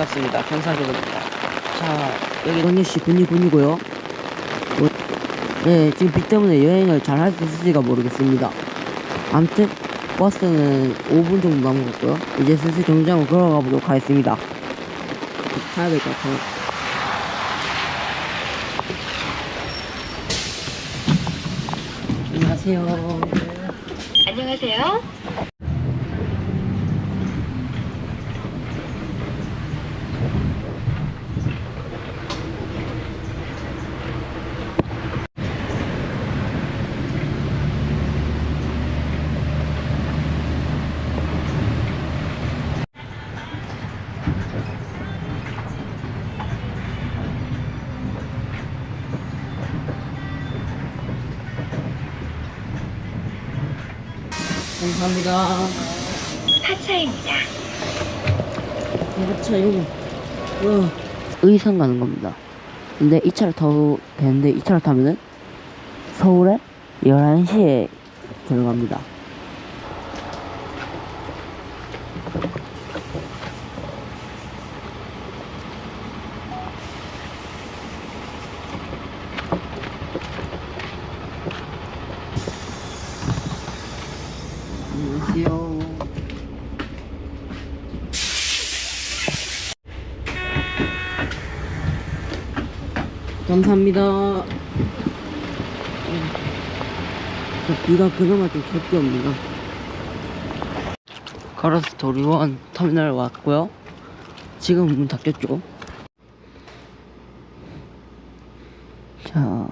반갑습니다. 경상도입니다. 자, 여기 원유씨 군이군이고요. 네, 지금 비 때문에 여행을 잘 할 수 있을지가 모르겠습니다. 아무튼 버스는 5분 정도 남았고요. 이제 슬슬 정장으로 걸어가 보도록 하겠습니다. 가야 될 것 같아요. 안녕하세요. 안녕하세요. 감사합니다. 하차입니다. 차 이거 와 의성 가는 겁니다. 근데 이 차를 타도 되는데 이 차를 타면은 서울에 11시에 들어갑니다. 안녕하세요. 감사합니다. 저 비가 그나마 좀 적게 옵니다. 카라스 도리원 터미널 왔고요. 지금 문 닫혔죠. 자.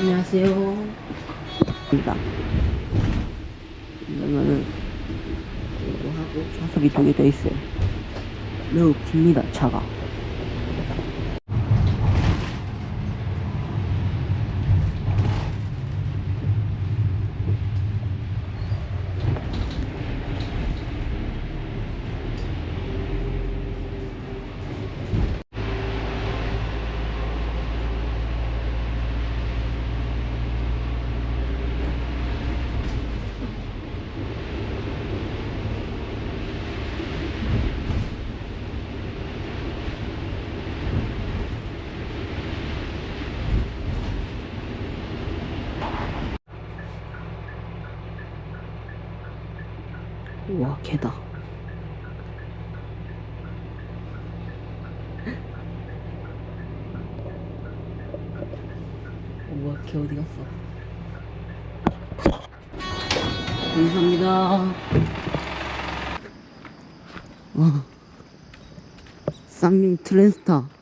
안녕하세요. 입니다. 그러면은 이거 하고 좌석이 두 개 더 있어요. 매우 깁니다 차가. 우와 개다. 우와 개 어디 갔어? 감사합니다. 와. 쌍용 트랜스타.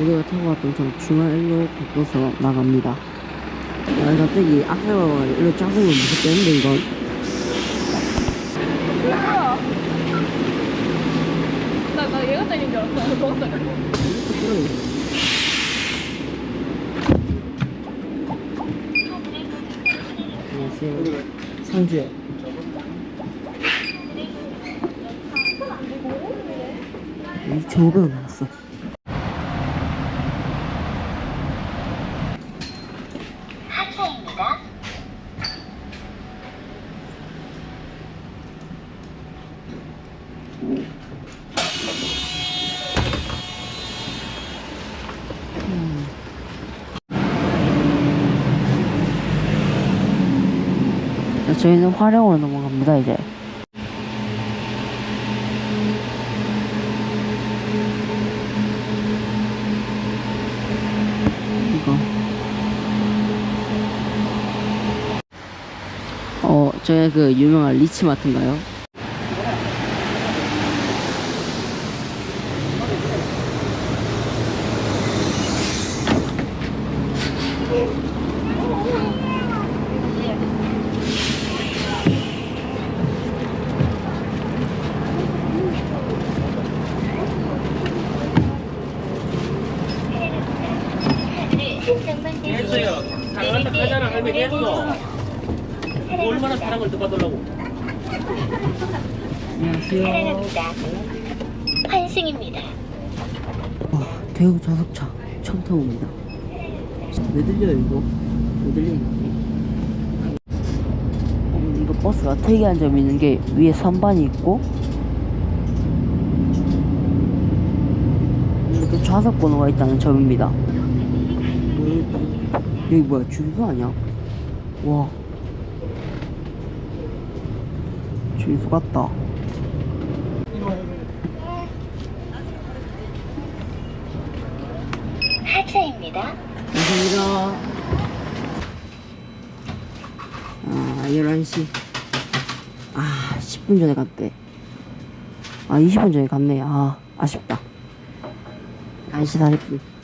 우리가 타고 왔던 저 중앙일로 바꿔서 나갑니다. 야, 갑자기 앞에가 일로 작은 건 무섭겠는데, 이건? 나, 나 얘가 때린 줄 알았어. 너가 때려. 안녕하세요. 상주요. 이 저거 나왔어. 저희는 화령으로 넘어갑니다, 이제. 이거. 어, 저희 그 유명한 리치마트인가요? 사랑한다 하잖아 할머니 했어 얼마나 사랑을 더 받으려고 안녕하세요. 사랑합니다. 환승입니다. 와, 대우 자석차 처음 타봅니다. 왜 들려요 이거? 왜 들리는 어, 근데 이거 버스가 특이한 점이 있는 게 위에 선반이 있고 이렇게 좌석 번호가 있다는 점입니다. 음, 여기 뭐야 주유소 아니야? 와 주유소 같다. 하차입니다. 감사합니다. 아, 11시. 아, 10분 전에 갔대. 아, 20분 전에 갔네. 아, 아쉽다. 1시 40분.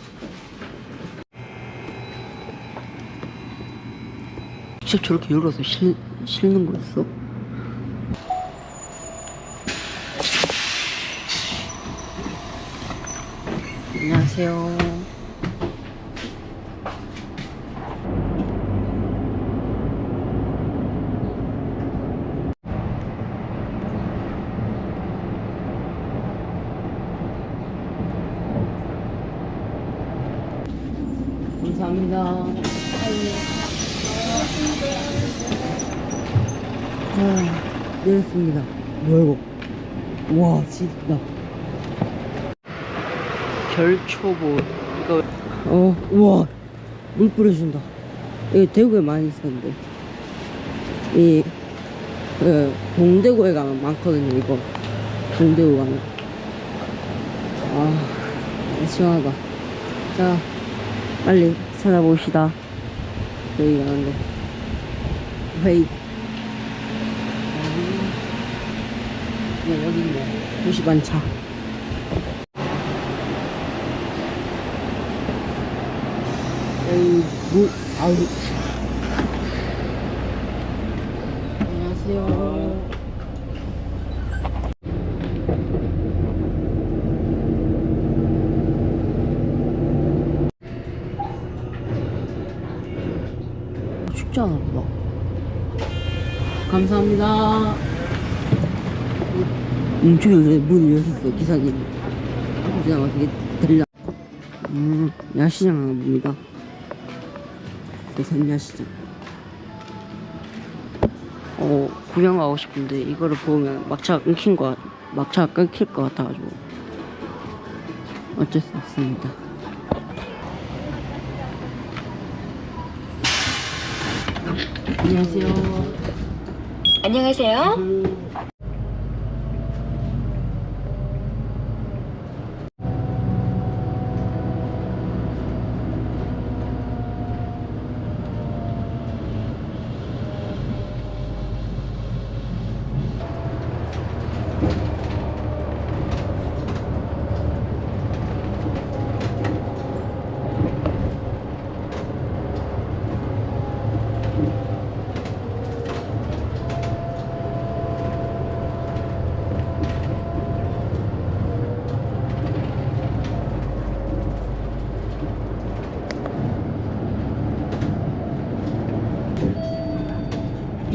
직접 저렇게 열어서 실, 실는 거였어? 안녕하세요. 감사합니다. 아, 내렸습니다. 뭐야 이거? 와 진짜. 결초보 이거 어 우와 물 뿌려준다. 이거 대구에 많이 있었는데 이 그, 동대구에 가면 많거든요 이거 동대구 가면 아 시원하다. 자 빨리 찾아봅시다. 여기 가는데. 회의. 네, 여기 있네. 도시반차. 여기, 물, 아우. 안녕하세요. 춥지 않아 보다. 감사합니다. 멈추길래 문을 열었어, 기사님. 그냥 어떻게 들려. 음, 야시장 봅니다. 대산 야시장. 어, 구경 가고 싶은데 이거를 보면 막차가 끊긴 거, 같- 막차가 끊길 것 같아가지고. 어쩔 수 없습니다. 안녕하세요. 안녕하세요. 음,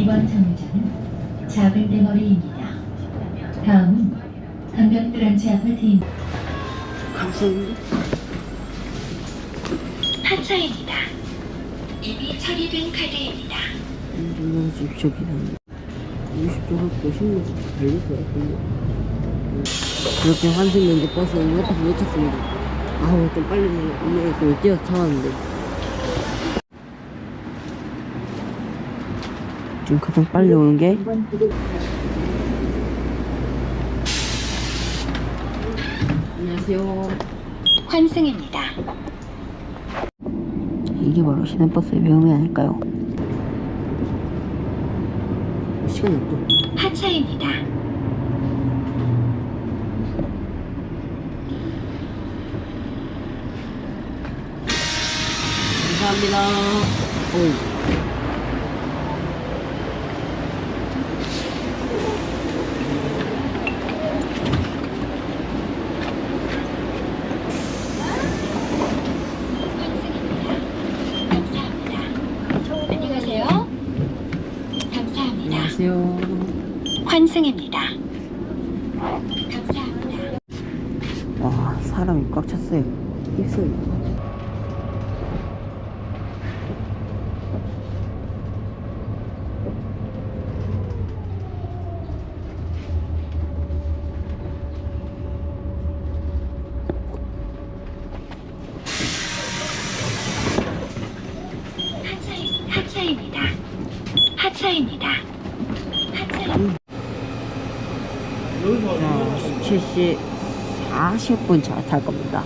이번 정류장은 작은 대머리입니다. 다음은 강변 브란치 아파트입니다. 감사합니다. 하차입니다. 이미 처리된 카드입니다. 운동장 집적이라는 60조 신문서 달렸어요. 근데 그렇게 환승면제 버스는 옆에서 못 탔습니다. 아우 좀 빨리 운행했으면 뛰어서 타왔는데 지금 가장 빨리 오는 게 안녕하세요. 환승입니다. 이게 바로 시내버스의 배움이 아닐까요? 시간이 없죠. 하차입니다. 감사합니다. 오. 환승입니다. 감사합니다. 와 사람이 꽉 찼어요. 입술이 하차입니다. 하차입니다. 하차입니다. 자 7시 40분 차 탈 겁니다.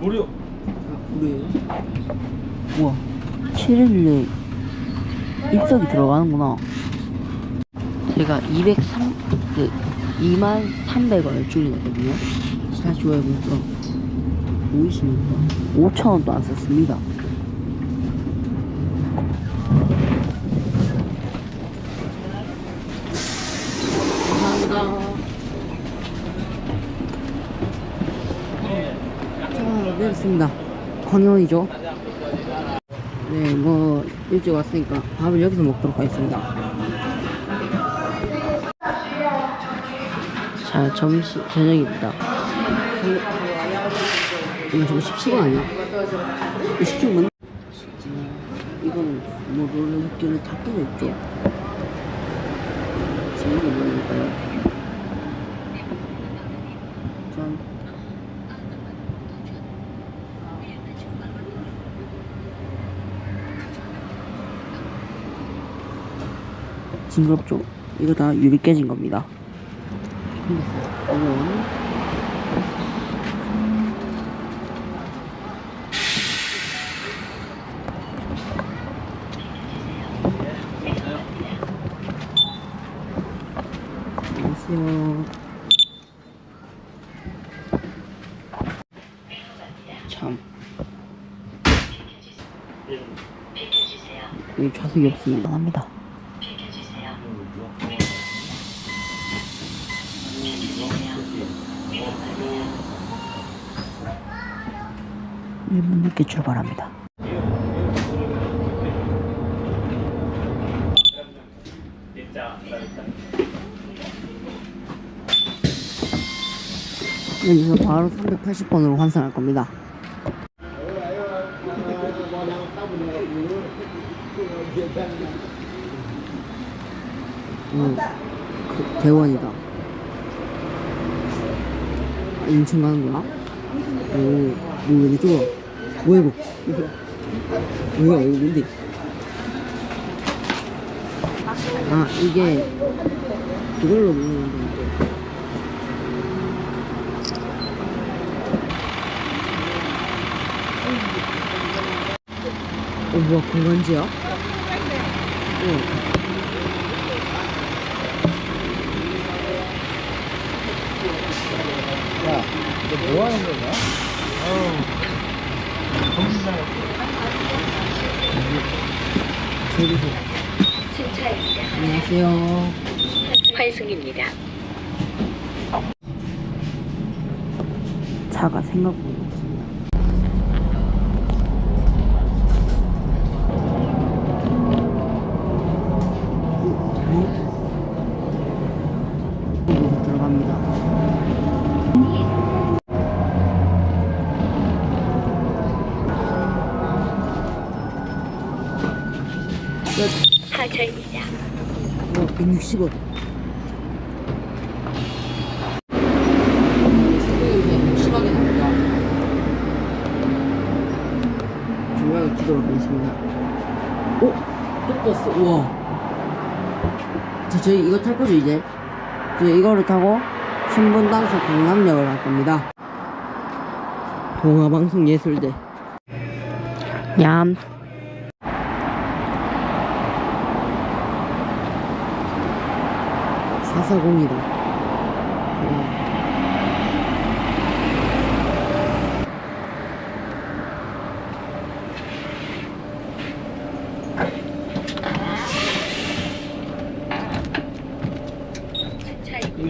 무료. 아, 그래요? 우와 7일에 입석이 들어가는구나. 제가 203, 그 2만 300원을 줄이거든요 다시 해보니까 보이십니까? 5천원도 안 썼습니다 감사합니다 자, 내렸습니다. 광현이죠. 네, 뭐, 일찍 왔으니까 밥을 여기서 먹도록 하겠습니다. 자, 점심, 저녁입니다. 이거 저거 17원 아니야? 이거 17원 맞나? 이거는 뭐, 롤러기를 다 뜯어 있죠? 제목이 뭐일까요? 짠. 징그럽죠? 이거 다 유리 깨진 겁니다. 이건 안녕하세 요. 참. 여기 좌석이 없습니다. 합니다. 일분 늦게 출발합니다. 여기서 바로 380번으로 환승할 겁니다. 음, 그 대원이다. 아, 인천 가는 거야? 오, 뭐 이리 좋아. 뭐야 이거? 뭐야 이거 뭔데? 아 이게 그걸로 먹는 건데. 어 뭐야 공간지야? 어. 야, 너뭐 하는 거냐? 저기서 승차입니다. 안녕하세요. 환승입니다. 차가 생각보다 없습니다. 여기서 들어갑니다. 끝. 하차입니다. 어, 160원. 심하게 나옵니다. 중요하게 기도록 하겠습니다. 오! 또 떴어. 우와. 자, 저희 이거 탈 거죠, 이제? 저희 이거를 타고 신분당서 강남역을 갈 겁니다. 동화방송예술대. 얌. 사사공이다. 승차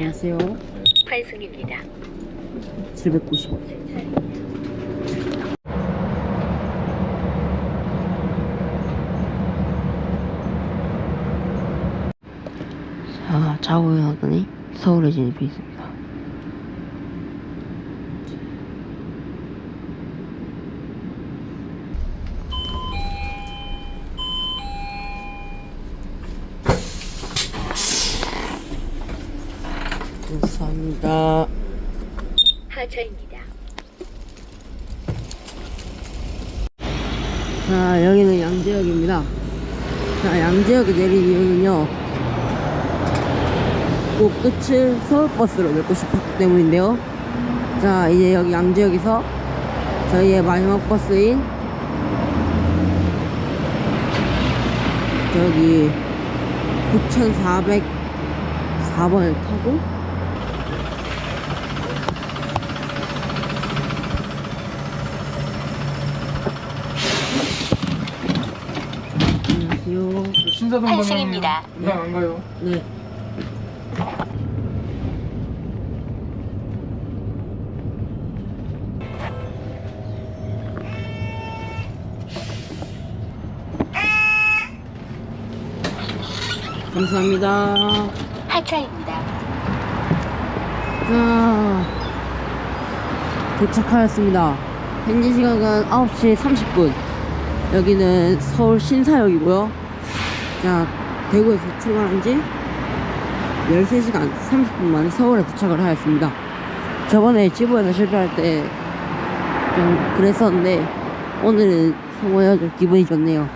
안녕하세요. 파이승입니다. 790원. 자, 자고 일어났더니 서울에 진입했습니다. 감사합니다. 하차입니다. 자, 여기는 양재역입니다. 자, 양재역에 내린 이유는요. 꼭 끝을 서울버스로 맺고 싶었기 때문인데요. 자, 이제 여기 양재역에서 저희의 마지막 버스인 저기 9404번을 타고 안녕하세요. 신사동 환승입니다. 방향 안 가요? 네. 감사합니다. 하차입니다. 자, 도착하였습니다. 현지 시각은 9시 30분. 여기는 서울 신사역이고요. 자, 대구에서 출발한 지 13시간 30분 만에 서울에 도착을 하였습니다. 저번에 지부에서 실패할 때 좀 그랬었는데, 오늘은 성공해가지고 기분이 좋네요.